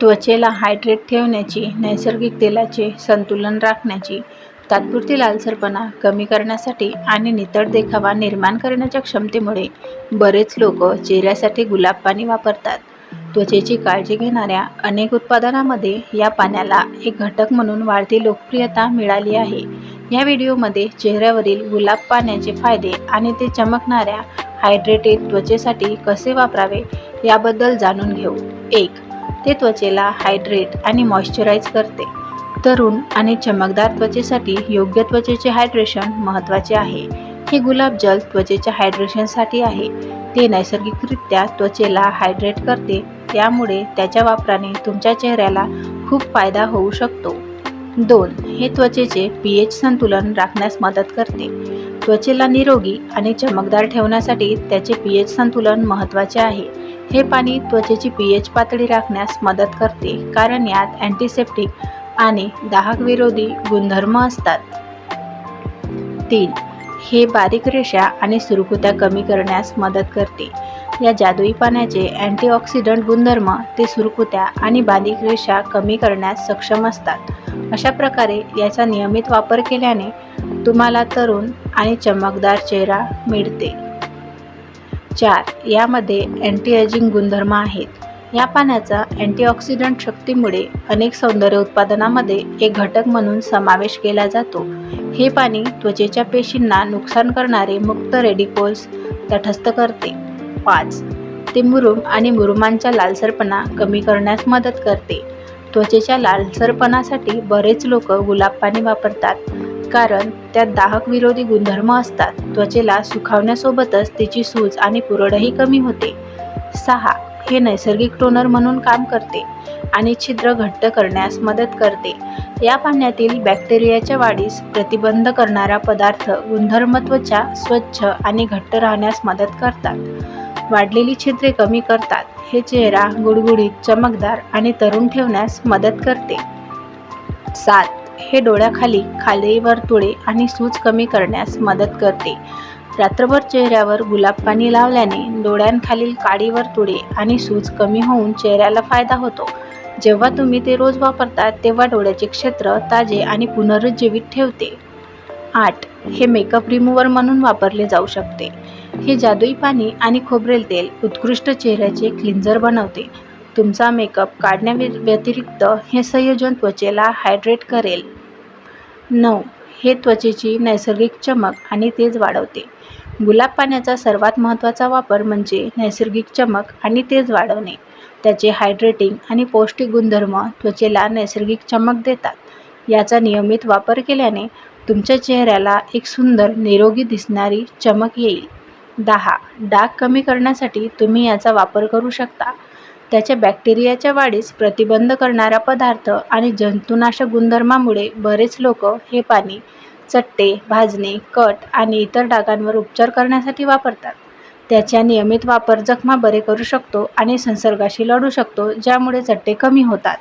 त्वचेला हायड्रेट ठेवण्याची नैसर्गिक तेलाचे संतुलन राखण्याची तात्पुरती लालसरपणा कमी करण्यासाठी आणि नितळ देखावा निर्माण करण्याच्या क्षमतेमुळे बरेच लोक चेहऱ्यासाठी गुलाब पाणी वापरतात. त्वचेची काळजी घेणाऱ्या अनेक उत्पादनामध्ये या पाण्याला एक घटक म्हणून वाढती लोकप्रियता मिळाली आहे. या व्हिडिओमध्ये चेहऱ्यावरील गुलाब पाण्याचे फायदे आणि ते चमकणाऱ्या हायड्रेटेड त्वचेसाठी कसे वापरावे याबद्दल जाणून घेऊ. एक ते त्वचेला हायड्रेट आणि मॉइश्चराईज करते. तरुण आणि चमकदार त्वचेसाठी योग्य त्वचेचे हायड्रेशन महत्त्वाचे आहे. हे गुलाब जल त्वचेच्या हायड्रेशनसाठी आहे. ते नैसर्गिकरित्या त्वचेला हायड्रेट करते त्यामुळे त्याच्या वापराने तुमच्या चेहऱ्याला खूप फायदा होऊ शकतो. दोन हे त्वचेचे पी एच संतुलन राखण्यास मदत करते. त्वचेला निरोगी आणि चमकदार ठेवण्यासाठी त्याचे पी एच संतुलन महत्त्वाचे आहे. हे पाणी त्वचेची पी एच पातळी राखण्यास मदत करते कारण यात अँटीसेप्टिक आणि दाहक गुणधर्म असतात. तीन हे बारीक रेषा आणि सुरकुत्या कमी करण्यास मदत करते. या जादुई पाण्याचे अँटीऑक्सिडंट गुणधर्म ते सुरकुत्या आणि बारीक रेषा कमी करण्यास सक्षम असतात. अशा प्रकारे याचा नियमित वापर केल्याने तुम्हाला तरुण आणि चमकदार चेहरा मिळते. चार यामध्ये अँटीएजिंग गुणधर्म आहेत. या पाण्याचा अँटीऑक्सिडंट शक्तीमुळे अनेक सौंदर्य उत्पादनामध्ये एक घटक म्हणून समावेश केला जातो. हे पाणी त्वचेच्या पेशींना नुकसान करणारे मुक्त रेडिकोल्स तटस्थ करते. पाच ते मुरुम आणि मुरुमांचा लालसरपणा कमी करण्यास मदत करते. त्वचेच्या लालसरपणासाठी बरेच लोक गुलाब पाणी वापरतात. कारण त्यात दाहक विरोधी गुणधर्म असतात. त्वचेला सुखावण्यासोबतच तिची सूज आणि पुरडही कमी होते. सहा. हे नैसर्गिक टोनर म्हणून काम करते आणि छिद्र घट्ट करण्यास मदत करते. या पाण्यातील बॅक्टेरियाच्या वाढीस प्रतिबंध करणारा पदार्थ गुणधर्म त्वचा स्वच्छ आणि घट्ट राहण्यास मदत करतात. वाढलेली छिद्रे कमी करतात. हे चेहरा गुडगुडीत चमकदार आणि तरुण ठेवण्यास मदत करते. सात. हे डोळ्याखाली खाली वर्तुळे आणि सूज कमी करण्यास मदत करते. रात्रभर चेहऱ्यावर गुलाब पाणी लावल्याने डोळ्यांखालील काळी वर्तुळे आणि सूज कमी होऊन चेहऱ्याला फायदा होतो. जेव्हा तुम्ही ते रोज वापरता तेव्हा डोळ्याचे क्षेत्र ताजे आणि पुनरुज्जीवित ठेवते. आठ. हे मेकअप रिमूव्हर म्हणून वापरले जाऊ शकते. हे जादुई पाणी आणि खोबरेल तेल उत्कृष्ट चेहऱ्याचे क्लिन्झर बनवते. तुमचा मेकअप काढण्याव्यतिरिक्त हे संयोजन त्वचेला हायड्रेट करेल. नऊ. हे त्वचेची नैसर्गिक चमक आणि तेज वाढवते. गुलाब पाण्याचा सर्वात महत्त्वाचा वापर म्हणजे नैसर्गिक चमक आणि तेज वाढवणे. त्याचे हायड्रेटिंग आणि पौष्टिक गुणधर्म त्वचेला नैसर्गिक चमक देतात. याचा नियमित वापर केल्याने तुमच्या चेहऱ्याला एक सुंदर निरोगी दिसणारी चमक येईल. दहा. डाग कमी करण्यासाठी तुम्ही याचा वापर करू शकता. त्याच्या बॅक्टेरियाच्या वाढीस प्रतिबंध करणारा पदार्थ आणि जंतुनाशक गुणधर्मामुळे बरेच लोक हे पाणी चट्टे भाजणे कट आणि इतर डागांवर उपचार करण्यासाठी वापरतात. त्याचा नियमित वापर जखमा बरे करू शकतो आणि संसर्गाशी लढू शकतो ज्यामुळे चट्टे कमी होतात.